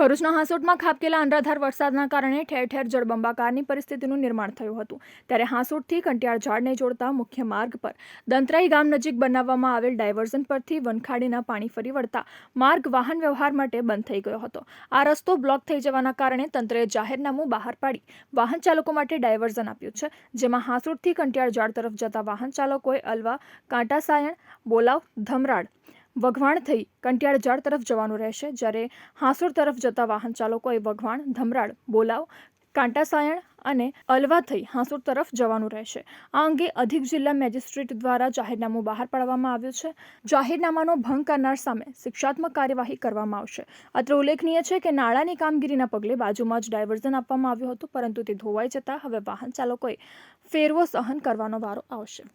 ભરૂચના હાંસોટમાં ખાબકેલા અનરાધાર વરસાદના કારણે ઠેર ઠેર જળબંબાકારની પરિસ્થિતિનું નિર્માણ થયું હતું. ત્યારે હાંસોટથી કંટિયાળ ઝાડને જોડતા મુખ્ય માર્ગ પર દંતરાઈ ગામ નજીક બનાવવામાં આવેલ ડાયવર્ઝન પરથી વનખાડીના પાણી ફરી વળતા માર્ગ વાહન વ્યવહાર માટે બંધ થઈ ગયો હતો. આ રસ્તો બ્લોક થઈ જવાના કારણે તંત્રએ જાહેરનામું બહાર પાડી વાહન ચાલકો માટે ડાયવર્ઝન આપ્યું છે, જેમાં હાંસોટથી કંટિયાળ ઝાડ તરફ જતા વાહન ચાલકોએ અલવા, કાંટાસાયણ, બોલાવ, ધમરાડ વઘવાણ થઈ કંટિયાળ ઝાડ તરફ જવાનું રહેશે. જ્યારે હાંસુર તરફ જતા વાહન ચાલકોએ વઘવાણ ધમરાડ બોલાવ, કાંટાસાયણ અને અલવા થઈ હાંસુર તરફ જવાનું રહેશે. આ અંગે અધિક જિલ્લા મેજિસ્ટ્રેટ દ્વારા જાહેરનામું બહાર પાડવામાં આવ્યું છે. જાહેરનામાનો ભંગ કરનાર સામે શિક્ષાત્મક કાર્યવાહી કરવામાં આવશે. અત્રે ઉલ્લેખનીય છે કે નાળાની કામગીરીના પગલે બાજુમાં જ ડાયવર્ઝન આપવામાં આવ્યું હતું, પરંતુ તે ધોવાઈ જતાં હવે વાહન ચાલકોએ ફેરવો સહન કરવાનો વારો આવશે.